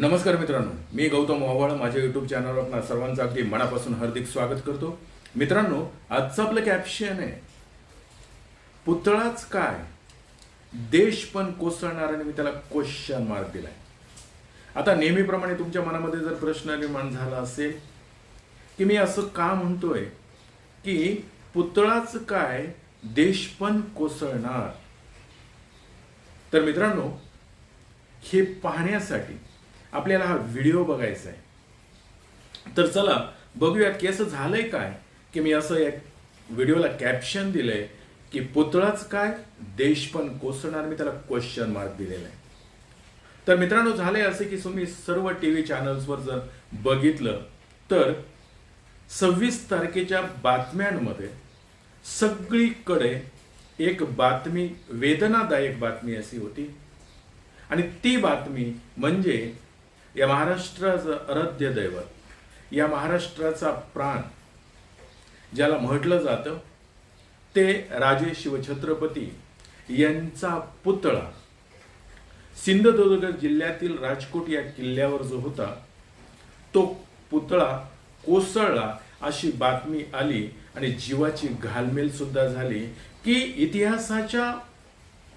नमस्कार मित्रांनो मी गौतम ओव्हाळ माझ्या युट्यूब चॅनलवर आपल्या सर्वांचं अगदी मनापासून हार्दिक स्वागत करतो. मित्रांनो आजचं आपलं कॅप्शन आहे पुतळाच काय? देश पण कोसळणार आणि मी त्याला क्वेश्चन मार्क दिलाय. आता नेहमीप्रमाणे तुमच्या मनामध्ये जर प्रश्न निर्माण झाला असेल की मी असं का म्हणतोय की पुतळाच काय? देश पण कोसळणार. तर मित्रांनो हे पाहण्यासाठी आपल्याला हा व्हिडिओ बघायचा आहे. तर चला बघूयात की असं झालंय काय की मी असं एक व्हिडिओला कॅप्शन दिलंय की पुतळाच काय देश पण कोसळणार मी त्याला क्वेश्चन मार्क दिलेला आहे. तर मित्रांनो झालंय असं की तुम्ही सर्व टी व्ही चॅनल्सवर जर बघितलं तर सव्वीस तारखेच्या बातम्यांमध्ये सगळीकडे एक बातमी वेदनादायक बातमी अशी होती. आणि ती बातमी म्हणजे या महाराष्ट्राचं आराध्य दैवत या महाराष्ट्राचा प्राण ज्याला म्हटलं जातं ते राजे शिवछत्रपती यांचा पुतळा. सिंधुदुर्ग जिल्ह्यातील राजकोट या किल्ल्यावर जो होता तो पुतळा कोसळला अशी बातमी आली आणि जीवाची घालमेल सुद्धा झाली की इतिहासाच्या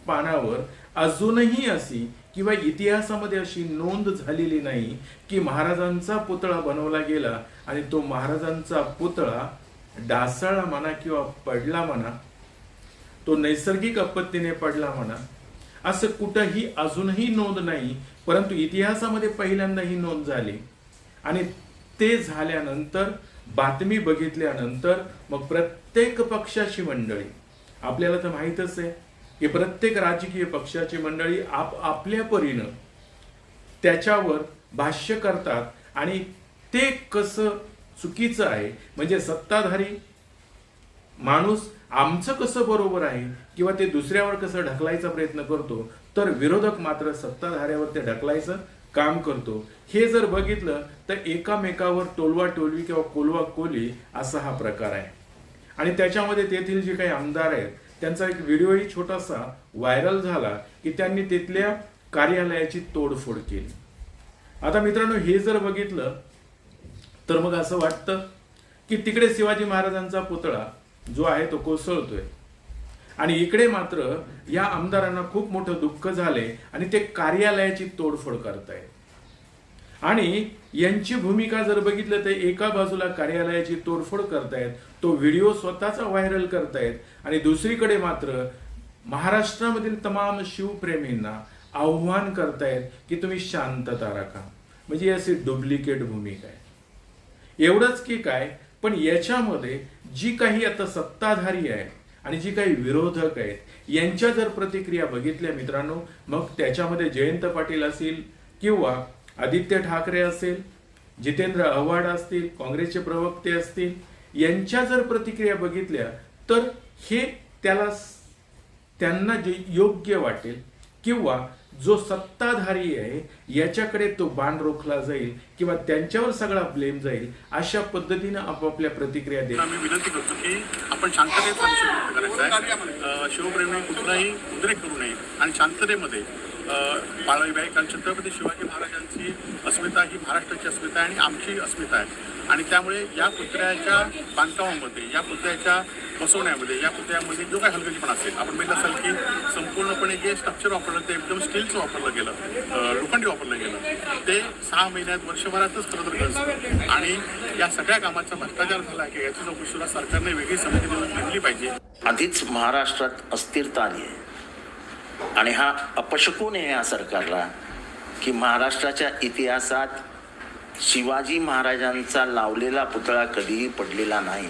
पानावर अजूनही अशी किंवा इतिहासामध्ये अशी नोंद झालेली नाही की महाराजांचा पुतळा बनवला गेला आणि तो महाराजांचा पुतळा डासळला म्हणा किंवा पडला म्हणा तो नैसर्गिक आपत्तीने पडला म्हणा असं कुठंही अजूनही नोंद नाही परंतु इतिहासामध्ये पहिल्यांदा ही नोंद झाली. आणि ते झाल्यानंतर बातमी बघितल्यानंतर मग प्रत्येक पक्षाची मंडळी आपल्याला तर माहीतच आहे की प्रत्येक राजकीय पक्षाची मंडळी आप आपल्या परीनं त्याच्यावर भाष्य करतात आणि ते कसं चुकीचं आहे म्हणजे सत्ताधारी माणूस आमचं कसं बरोबर आहे किंवा ते दुसऱ्यावर कसं ढकलायचा प्रयत्न करतो तर विरोधक मात्र सत्ताधाऱ्यावर ते ढकलायचं काम करतो. हे जर बघितलं तर एकामेकावर टोलवा टोलवी किंवा कोलवा कोली असा हा प्रकार आहे. आणि त्याच्यामध्ये तेथील जे काही आमदार आहेत त्यांचा एक व्हिडिओही छोटासा व्हायरल झाला की त्यांनी तिथल्या कार्यालयाची तोडफोड केली. आता मित्रांनो हे जर बघितलं तर मग असं वाटतं की तिकडे शिवाजी महाराजांचा पुतळा जो आहे तो कोसळतोय. आणि इकडे मात्र या आमदारांना खूप मोठं दुःख झाले आणि ते कार्यालयाची तोडफोड करतायत. आणि यांची भूमिका जर बघितलं तर एका बाजूला कार्यालयाची तोडफोड करतायत तो व्हिडिओ स्वतःचा व्हायरल करतायत आणि दुसरीकडे मात्र महाराष्ट्रामधील तमाम शिवप्रेमींना आव्हान करतायत की तुम्ही शांतता राखा म्हणजे अशी डुप्लिकेट भूमिका आहे. एवढंच की काय पण याच्यामध्ये जी काही आता सत्ताधारी आहे आणि जी काही विरोधक आहेत यांच्या जर प्रतिक्रिया बघितल्या मित्रांनो मग त्याच्यामध्ये जयंत पाटील असतील किंवा आदित्य ठाकरे असेल जितेंद्र आव्हाड असतील काँग्रेसचे प्रवक्ते असतील यांच्या जर प्रतिक्रिया बघितल्या तर हे त्याला त्यांना जे योग्य वाटेल किंवा जो सत्ताधारी आहे याच्याकडे तो बाण रोखला जाईल किंवा त्यांच्यावर सगळा ब्लेम जाईल अशा पद्धतीनं आपापल्या प्रतिक्रिया देत आम्ही विनंती करतो की आपण शांततेत शिवप्रेमी कुठलाही उद्रेक करू नये आणि शांततेमध्ये बाळाईबाई कारण छत्रपती शिवाजी महाराजांची अस्मिता ही महाराष्ट्राची अस्मिता आहे आणि आमची अस्मिता आहे. आणि त्यामुळे या पुतळ्याच्या बांधकामामध्ये या पुतळ्याच्या बसवण्यामध्ये या पुतळ्यामध्ये जो काही हलगर्जीपणा असेल आपण बघितलं असाल की संपूर्णपणे जे स्ट्रक्चर वापरलं ते एकदम स्टीलचं वापरलं गेलं लोखंडी वापरलं गेलं ते सहा महिन्यात वर्षभरातच खरं तर गरजतं आणि या सगळ्या कामाचा भ्रष्टाचार झाला की याची चौकशीला सरकारने वेगळी समिती नेमली पाहिजे. आधीच महाराष्ट्रात अस्थिरता आली आहे. आणि हा अपशकून आहे या सरकारला की महाराष्ट्राच्या इतिहासात शिवाजी महाराजांचा लावलेला पुतळा कधीही पडलेला नाही.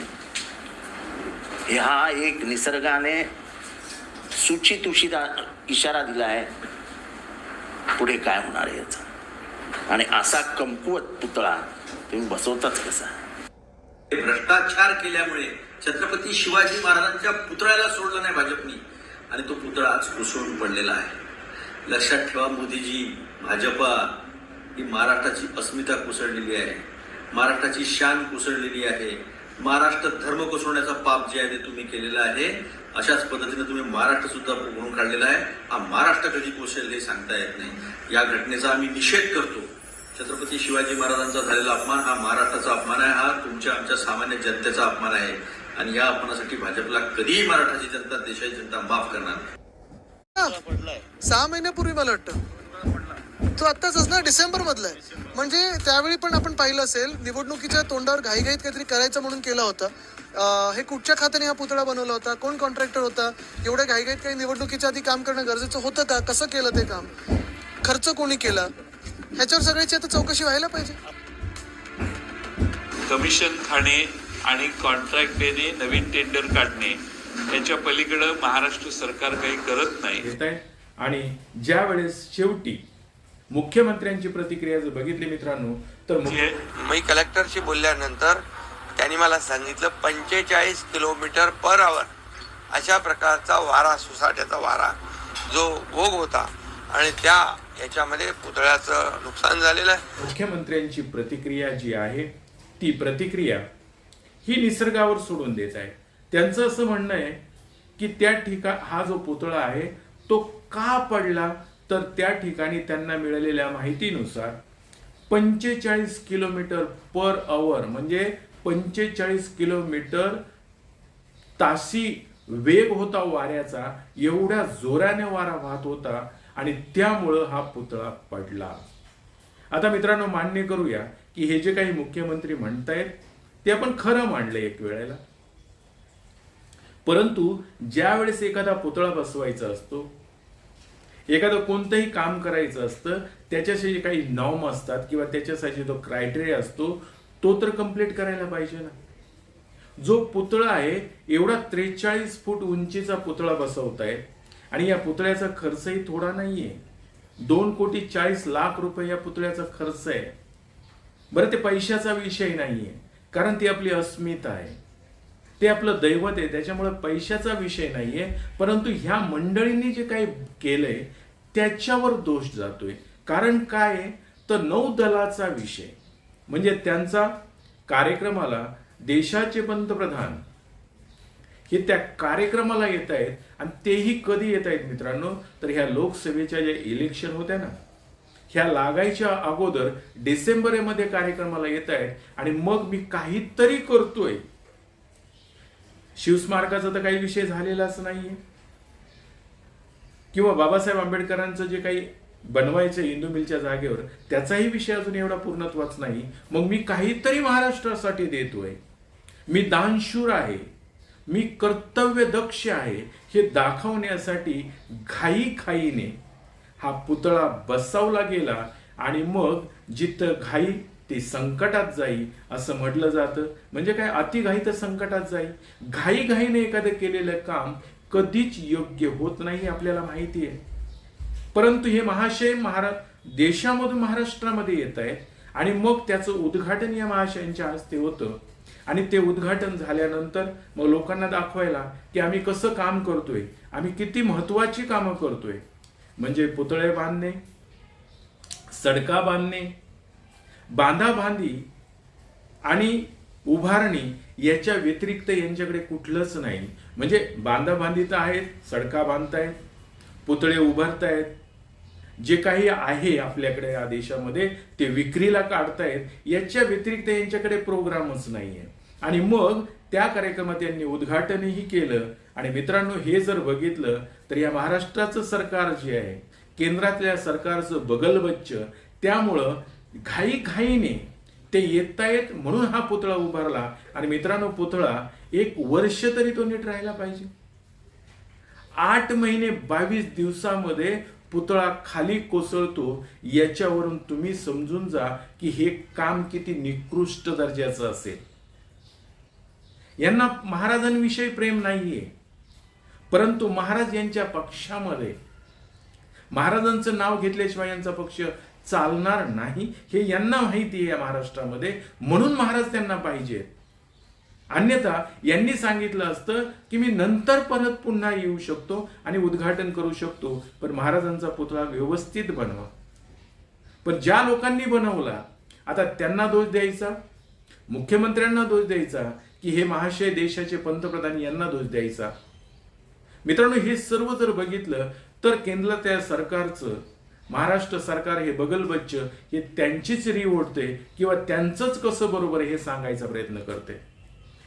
हा एक निसर्गाने सूचित उशिरा इशारा दिला आहे. पुढे काय होणार आहे याचा? आणि असा कमकुवत पुतळा तुम्ही बसवताच कसा? भ्रष्टाचार केल्यामुळे छत्रपती शिवाजी महाराजांच्या पुतळ्याला सोडलं नाही भाजपनी. आणि तो पुतळा आज कोसळून पडलेला आहे. लक्षात ठेवा मोदीजी भाजपा ही महाराष्ट्राची अस्मिता कोसळलेली आहे. महाराष्ट्राची शान कोसळलेली आहे. महाराष्ट्र धर्म कोसळण्याचा पाप जे आहे ते तुम्ही केलेलं आहे. अशाच पद्धतीने तुम्ही महाराष्ट्र सुद्धा काढलेला आहे. हा महाराष्ट्र कधी कोसळेल हे सांगता येत नाही. या घटनेचा आम्ही निषेध करतो. छत्रपती शिवाजी महाराजांचा झालेला अपमान हा महाराष्ट्राचा अपमान आहे. हा तुमच्या आमच्या सामान्य जनतेचा अपमान आहे. आणि या अपमानासाठी भाजपला कधीही मराठाची जनता देशाची जनता माफ करणार नाही. सहा महिन्यापूर्वी मला वाटतं. तो आत्ताच ना डिसेंबर मधला आहे. म्हणजे त्यावेळी पण आपण पाहिलं असेल निवडणुकीच्या तोंडावर घाईघाईत काहीतरी करायचं म्हणून केलं होतं. अं, हे कुठच्या खात्याने हा पुतळा बनवला होता? कोण कॉन्ट्रॅक्टर होता? एवढ्या घाईघाईत काही निवडणुकीच्या आधी काम करणं गरजेचं होतं का? कसं केलं ते काम? खर्च कोणी केला? ह्याच्यावर सगळ्याची आता चौकशी व्हायला पाहिजे. कमिशन खाणे आणि कॉन्ट्रॅक्ट देणे नवीन टेंडर काढणे याच्या पलीकडं महाराष्ट्र सरकार काही करत नाही. आणि ज्या वेळेस शेवटी मुख्यमंत्र्यांची प्रतिक्रिया जर बघितली मित्रांनो तर मुख्य- मी कलेक्टरशी बोलल्यानंतर त्यांनी मला सांगितलं पंचेचाळीस किलोमीटर पर आवर अशा प्रकारचा वारा सुसाट्याचा वारा जो भोग होता आणि त्या याच्यामध्ये पुतळ्याचं नुकसान झालेलं आहे. मुख्यमंत्र्यांची प्रतिक्रिया जी आहे ती प्रतिक्रिया ही निसर्गावर सोडून देत आहे. त्यांचं असं म्हणणं आहे की त्या ठिका हा जो पुतळा आहे तो का पडला? तर त्या ठिकाणी त्यांना मिळालेल्या माहितीनुसार पंचेचाळीस किलोमीटर पर आवर म्हणजे पंचेचाळीस किलोमीटर ताशी वेग होता वाऱ्याचा एवढ्या जोराने वारा वाहत होता आणि त्यामुळं हा पुतळा पडला. आता मित्रांनो मान्य करूया की हे जे काही मुख्यमंत्री म्हणतायत ते आपण खरं मांडलं एक वेळेला. परंतु ज्या वेळेस एखादा पुतळा बसवायचा असतो एखादं कोणतंही काम करायचं असतं त्याच्याशी जे काही नॉर्म असतात किंवा त्याच्यासाठी जो क्रायटेरिया असतो तो तर कंप्लीट करायला पाहिजे ना. जो पुतळा आहे एवढा त्रेचाळीस फूट उंचीचा पुतळा बसवतायत आणि या पुतळ्याचा खर्चही थोडा नाहीये. दोन कोटी चाळीस लाख रुपये या पुतळ्याचा खर्च आहे. बरं ते पैशाचा विषय नाहीये. कारण ती आपली अस्मिता आहे. ते आपलं दैवत आहे त्याच्यामुळे पैशाचा विषय नाहीये परंतु ह्या मंडळींनी जे काही केलंय त्याच्यावर दोष जातोय. कारण काय तर नौदलाचा विषय. म्हणजे त्यांचा कार्यक्रमाला देशाचे पंतप्रधान हे त्या कार्यक्रमाला येत आहेत आणि तेही कधी येत आहेत मित्रांनो? तर ह्या लोकसभेच्या ज्या इलेक्शन होत्या ना ह्या लागायच्या अगोदर डिसेंबरमध्ये कार्यक्रमाला येत आहेत आणि मग मी काहीतरी करतोय. शिवस्मारकाचा तर काही विषय झालेलाच नाहीये. किंवा बाबासाहेब आंबेडकरांचं जे काही बनवायचं इंदू मिलच्या जागेवर त्याचाही विषय अजून एवढा पूर्णत्वाच नाही. मग मी काहीतरी महाराष्ट्रासाठी देतोय. मी दानशूर आहे. मी कर्तव्य दक्ष आहे. हे दाखवण्यासाठी घाई घाईने हा पुतळा बसवला गेला आणि मग जिथं घाई ते संकटात जाई असं म्हटलं जातं. म्हणजे काय? अति घाई तर संकटात जाई. घाई घाईने एखादं केलेलं काम कधीच योग्य होत नाही आपल्याला माहिती आहे. परंतु हे महाशय महारा देशामधून महाराष्ट्रामध्ये येत आहेत आणि मग त्याचं उद्घाटन या महाशयांच्या हस्ते होतं. आणि ते उद्घाटन झाल्यानंतर मग लोकांना दाखवायला की आम्ही कसं काम करतोय? आम्ही किती महत्वाची कामं करतोय? म्हणजे पुतळे बांधणे सडका बांधणे बांधा बांधी आणि उभारणी याच्या व्यतिरिक्त यांच्याकडे कुठलंच नाही. म्हणजे बांधा बांधी तर आहेत सडका बांधतायत पुतळे उभारतायत जे काही आहे आपल्याकडे या देशामध्ये ते विक्रीला काढतायत याच्या व्यतिरिक्त यांच्याकडे प्रोग्रामच नाहीये. आणि मग त्या कार्यक्रमात यांनी उद्घाटनही केलं. आणि मित्रांनो हे जर बघितलं तर या महाराष्ट्राचं सरकार जे आहे केंद्रातल्या सरकारचं बगलबच्च त्यामुळं घाई घाईने ते येतायत म्हणून हा पुतळा उभारला. आणि मित्रांनो पुतळा एक वर्ष तरी तो नीट राहिला पाहिजे. आठ महिने बावीस दिवसामध्ये पुतळा खाली कोसळतो याच्यावरून तुम्ही समजून जा की हे काम किती निकृष्ट दर्जाचं असेल. यांना महाराजांविषयी प्रेम नाहीये. परंतु महाराज यांच्या पक्षामध्ये महाराजांचं नाव घेतल्याशिवाय यांचा पक्ष चालणार नाही हे यांना माहिती आहे या महाराष्ट्रामध्ये. म्हणून महाराज त्यांना पाहिजे. अन्यथा यांनी सांगितलं असतं की मी नंतर परत पुन्हा येऊ शकतो आणि उद्घाटन करू शकतो पण महाराजांचा पुतळा व्यवस्थित बनवा. पण ज्या लोकांनी बनवला आता त्यांना दोष द्यायचा? मुख्यमंत्र्यांना दोष द्यायचा? की हे महाशय देशाचे पंतप्रधान यांना दोष द्यायचा? मित्रांनो हे सर्व जर बघितलं तर केंद्र त्या सरकारचं महाराष्ट्र सरकार हे बगलबच्च हे त्यांचीच री ओढते किंवा त्यांचंच कसं बरोबर आहे हे सांगायचा प्रयत्न करते.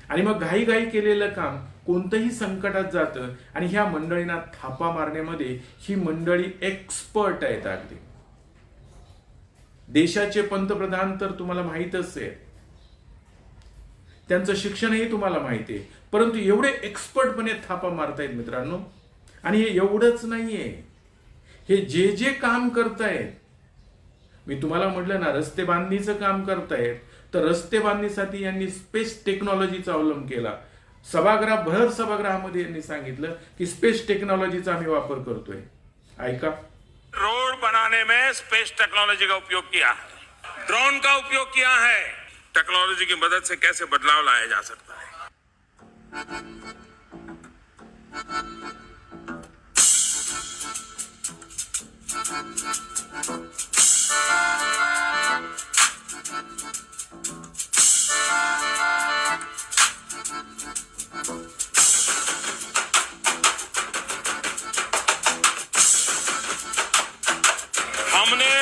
आणि मग घाईघाई केलेलं काम कोणतंही संकटात जातं आणि ह्या मंडळींना थापा मारण्यामध्ये ही मंडळी एक्सपर्ट आहेत अगदी. देशाचे पंतप्रधान तर तुम्हाला माहीतच आहे त्यांचं शिक्षणही तुम्हाला माहिती आहे. परंतु एवढे एक्सपर्टपणे थापा मारतायत मित्रांनो. आणि हे एवढंच नाहीये. हे जे जे काम करतायत मी तुम्हाला म्हटलं ना रस्ते बांधणीचं काम करतायत तर रस्ते बांधणीसाठी यांनी स्पेस टेक्नॉलॉजीचा अवलंब केला. सभागृह भर सभागृहामध्ये यांनी सांगितलं की स्पेस टेक्नॉलॉजीचा आम्ही वापर करतोय. ऐका. रोड बनाने में स्पेस टेक्नोलॉजी का उपयोग किया है। ड्रोन का उपयोग किया है। टेक्नोलॉजी की मदद से कैसे बदलाव लाया जा सकता है? हमने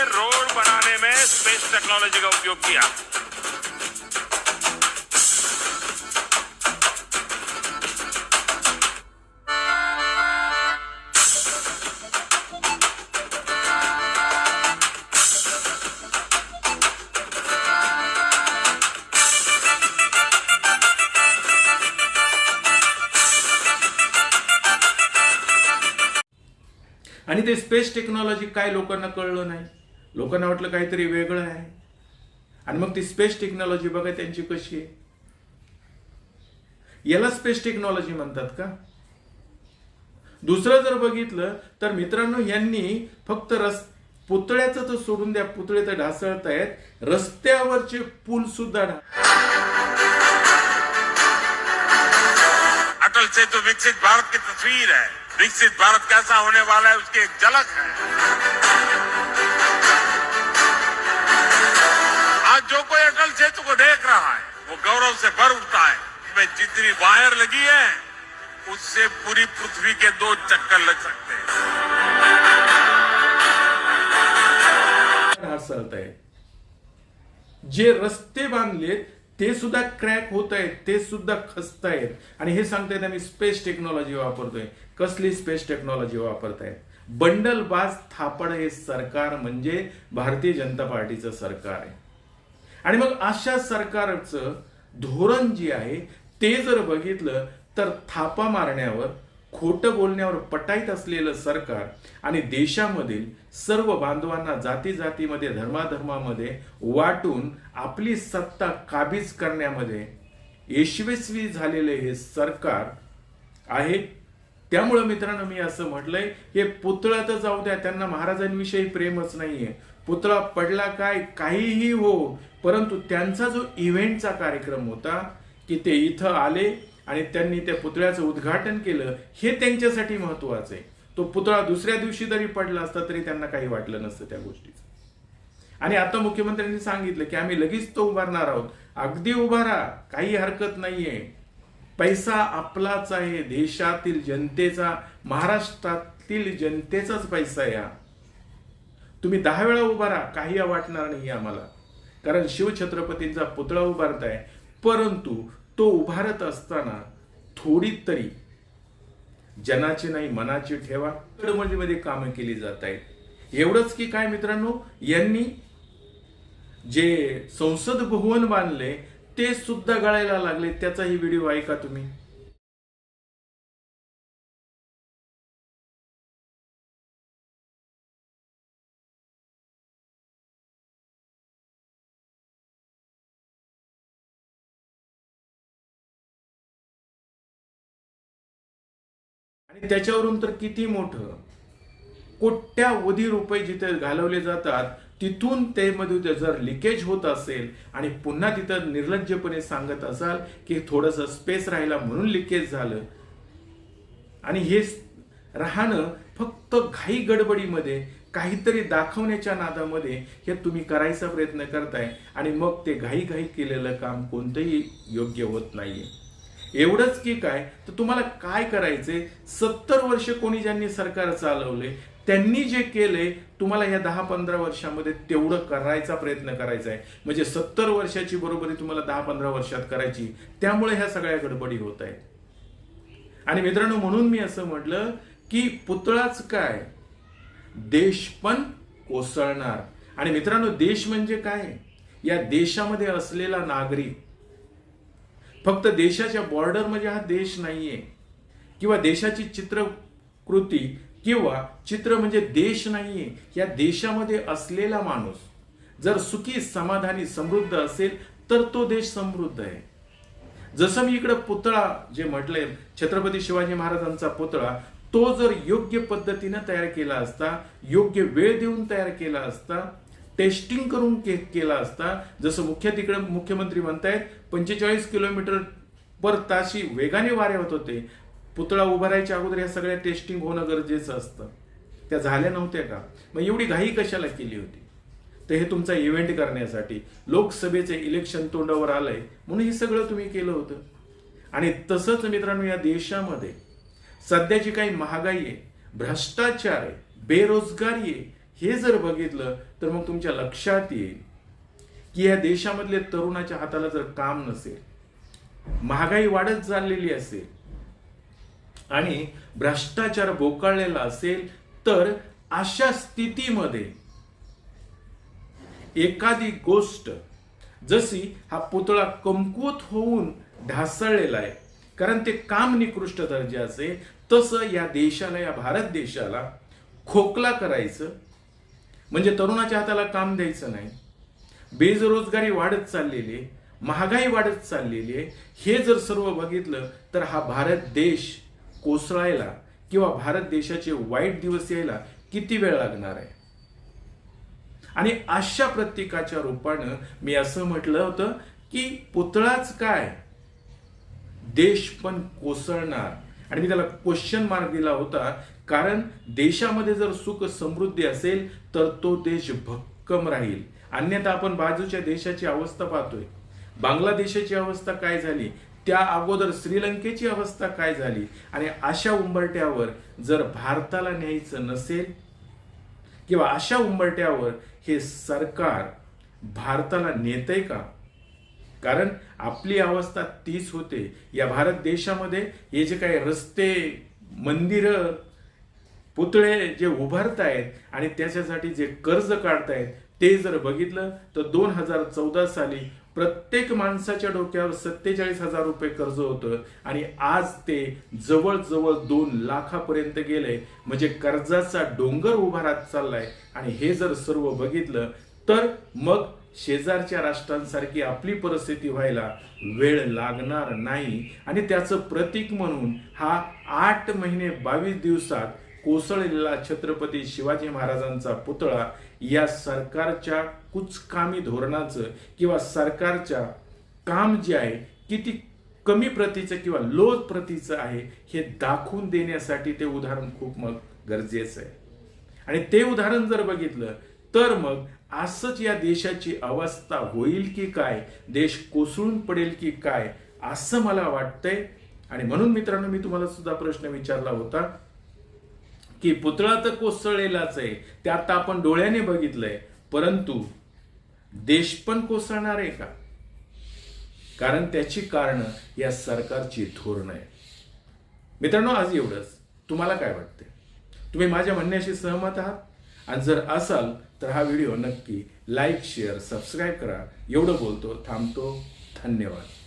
रोड बनाने में स्पेस टेक्नोलॉजी का उपयोग किया। ते स्पेस टेक्नॉलॉजी काय लोकांना कळलं नाही. लोकांना वाटलं काहीतरी वेगळं आहे. आणि मग ती स्पेस टेक्नॉलॉजी बघा त्यांची कशी आहे. याला स्पेस टेक्नॉलॉजी म्हणतात का? दुसरं जर बघितलं तर मित्रांनो यांनी फक्त रस पुतळ्याचं तर सोडून द्या पुतळे तर ढासळतायत. रस्त्यावरचे पूल सुद्धा ढा- अटल सेतु विकसित भारत की तस्वीर है। विकसित भारत कैसा होने वाला है, उसकी एक झलक है। आज जो कोई अटल सेतु को देख रहा है, वो गौरव से भर उठता है इसमें जितनी वायर लगी है, उससे पूरी पृथ्वी के दो चक्कर लग सकते हैं। ढासळतायत जे रस्ते बांधलेत ते सुद्धा क्रॅक होत आहेत ते सुद्धा खचतायत आणि हे सांगतायत आम्ही स्पेस टेक्नॉलॉजी वापरतोय. कसली स्पेस टेक्नॉलॉजी वापरतायत? बंडलबाज थापड हे सरकार म्हणजे भारतीय जनता पार्टीचं सरकार आहे. आणि मग अशा सरकारचं धोरण जे आहे ते जर बघितलं तर थापा मारण्यावर खोटं बोलण्यावर पटाईत असलेलं सरकार आणि देशामधील सर्व बांधवांना जाती जातीमध्ये धर्माधर्मामध्ये वाटून आपली सत्ता काबीज करण्यामध्ये यशस्वी झालेले हे सरकार आहे. त्यामुळं मित्रांनो मी असं म्हटलंय हे पुतळा तर जाऊ द्या. त्यांना महाराजांविषयी प्रेमच नाहीये. पुतळा पडला काय काहीही हो परंतु त्यांचा जो इव्हेंटचा कार्यक्रम होता की ते इथं आले आणि त्यांनी त्या पुतळ्याचं उद्घाटन केलं हे त्यांच्यासाठी महत्वाचं आहे. तो पुतळा दुसऱ्या दिवशी जरी पडला असता तरी त्यांना काही वाटलं नसतं त्या गोष्टीचं. आणि आता मुख्यमंत्र्यांनी सांगितलं की आम्ही लगेच तो उभारणार आहोत. अगदी उभारा काही हरकत नाहीये. पैसा आपलाच आहे देशातील जनतेचा महाराष्ट्रातील जनतेचाच पैसा आहे हा. तुम्ही दहा वेळा उभारा काही वाटणार नाही आम्हाला. कारण शिवछत्रपतींचा पुतळा उभारताय. परंतु तो उभारत असताना थोडी तरी जनाची नाही मनाची ठेवा. मध्ये कामं केली जात आहेत. एवढंच की काय मित्रांनो यांनी जे संसद भवन बांधले ते सुद्धा गळायला लागले. त्याचाही व्हिडिओ ऐका तुम्ही. आणि त्याच्यावरून तर किती मोठं? कोट्यावधी रुपये जिथे घालवले जातात तिथून ते मध्ये जर लिकेज होत असेल आणि पुन्हा तिथं निर्लज्जपणे सांगत असाल की थोडंसं स्पेस राहिला म्हणून लिकेज झालं. आणि हे राहणं फक्त घाई गडबडीमध्ये काहीतरी दाखवण्याच्या नादामध्ये हे तुम्ही करायचा प्रयत्न करताय आणि मग ते घाई घाई केलेलं काम कोणतंही योग्य होत नाहीये. एवढंच की काय? तर तुम्हाला काय करायचंय? सत्तर वर्ष कोणी ज्यांनी सरकार चालवले त्यांनी जे केले तुम्हाला या दहा पंधरा वर्षामध्ये तेवढं करायचा प्रयत्न करायचा आहे. म्हणजे सत्तर वर्षाची बरोबरी तुम्हाला दहा पंधरा वर्षात करायची त्यामुळे ह्या सगळ्या गडबडी होत आहेत. आणि मित्रांनो म्हणून मी असं म्हटलं की पुतळाच काय? देश पण कोसळणार. आणि मित्रांनो देश म्हणजे काय? या देशामध्ये असलेला नागरिक फक्त देशाच्या बॉर्डर म्हणजे हा देश नाहीये. किंवा देशाची चित्रकृती किंवा चित्र म्हणजे देश नाहीये. या देशामध्ये असलेला माणूस जर सुखी समाधानी समृद्ध असेल तर तो देश समृद्ध आहे. जसं मी इकडे पुतळा जे म्हटलंय छत्रपती शिवाजी महाराजांचा पुतळा तो जर योग्य पद्धतीनं तयार केला असता योग्य वेळ देऊन तयार केला असता टेस्टिंग करून के केला असता जसं मुख्य तिकडे मुख्यमंत्री म्हणतायत पंचेचाळीस किलोमीटर पर ताशी वेगाने वारे होत होते. पुतळा उभारायच्या अगोदर या सगळ्या टेस्टिंग होणं गरजेचं असतं. त्या झाल्या नव्हत्या का? मग एवढी घाई कशाला केली होती? तर हे तुमचा इव्हेंट करण्यासाठी लोकसभेचे इलेक्शन तोंडावर आलंय म्हणून हे सगळं तुम्ही केलं होतं. आणि तसंच मित्रांनो या देशामध्ये सध्याची काही महागाई आहे भ्रष्टाचार आहे बेरोजगारी आहे हे जर बघितलं तर मग तुमच्या लक्षात येईल की या देशामधले तरुणाच्या हाताला जर काम नसेल महागाई वाढत चाललेली असेल आणि भ्रष्टाचार बोकाळलेला असेल तर अशा स्थितीमध्ये एखादी गोष्ट जशी हा पुतळा कमकुवत होऊन ढासळलेला आहे कारण ते काम निकृष्ट दर्जाचे तसं या देशाला या भारत देशाला खोकला करायचं म्हणजे तरुणाच्या हाताला काम द्यायचं नाही. बेरोजगारी वाढत चाललेली आहे महागाई वाढत चाललेली आहे. हे जर सर्व बघितलं तर हा भारत देश कोसळायला किंवा भारत देशाचे वाईट दिवस यायला किती वेळ लागणार आहे? आणि अशा प्रत्येकाच्या रूपानं मी असं म्हटलं होतं की पुतळाच काय? देश पण कोसळणार. आणि मी त्याला क्वेश्चन मार्क दिला होता कारण देशामध्ये जर सुख समृद्धी असेल तर तो देश भक्कम राहील. अन्यथा आपण बाजूच्या देशाची अवस्था पाहतोय. बांगलादेशाची अवस्था काय झाली? त्या अगोदर श्रीलंकेची अवस्था काय झाली? आणि अशा उंबरट्यावर जर भारताला न्यायचं नसेल किंवा अशा उंबरट्यावर हे सरकार भारताला नेतय का? कारण आपली अवस्था तीच होते. या भारत देशामध्ये हे जे काही रस्ते मंदिरं पुतळे जे उभारतायत आणि त्याच्यासाठी जे कर्ज काढतायत ते जर बघितलं तर दोन हजार चौदा साली प्रत्येक माणसाच्या डोक्यावर सत्तेचाळीस हजार रुपये कर्ज होतं आणि आज ते जवळजवळ दोन लाखापर्यंत गेलंय. म्हणजे कर्जाचा डोंगर उभा राहत चाललाय. आणि हे जर सर्व बघितलं तर मग शेजारच्या राष्ट्रांसारखी आपली परिस्थिती व्हायला वेळ लागणार नाही. आणि त्याचं प्रतीक म्हणून हा आठ महिने बावीस दिवसात कोसळलेला छत्रपती शिवाजी महाराजांचा पुतळा या सरकारच्या कुचकामी धोरणाचं किंवा सरकारच्या काम जे आहे किती कमी प्रतीचं किंवा लो प्रतीचं आहे हे दाखवून देण्यासाठी ते उदाहरण खूप मग गरजेचं आहे. आणि ते उदाहरण जर बघितलं तर मग असंच या देशाची अवस्था होईल की काय देश कोसळून पडेल की काय असं मला वाटतंय. आणि म्हणून मित्रांनो मी तुम्हाला सुद्धा प्रश्न विचारला होता की पुतळा तर कोसळलेलाच आहे. ते आता आपण डोळ्याने बघितलंय. परंतु देश पण कोसळणार आहे का? कारण त्याची कारण या सरकारची धोरण आहे मित्रांनो आज एवढंच. तुम्हाला काय वाटते तुम्ही माझ्या म्हणण्याशी सहमत आहात? आणि जर असाल तर हा व्हिडिओ नक्की लाईक शेअर सबस्क्राईब करा. एवढं बोलतो थांबतो. धन्यवाद.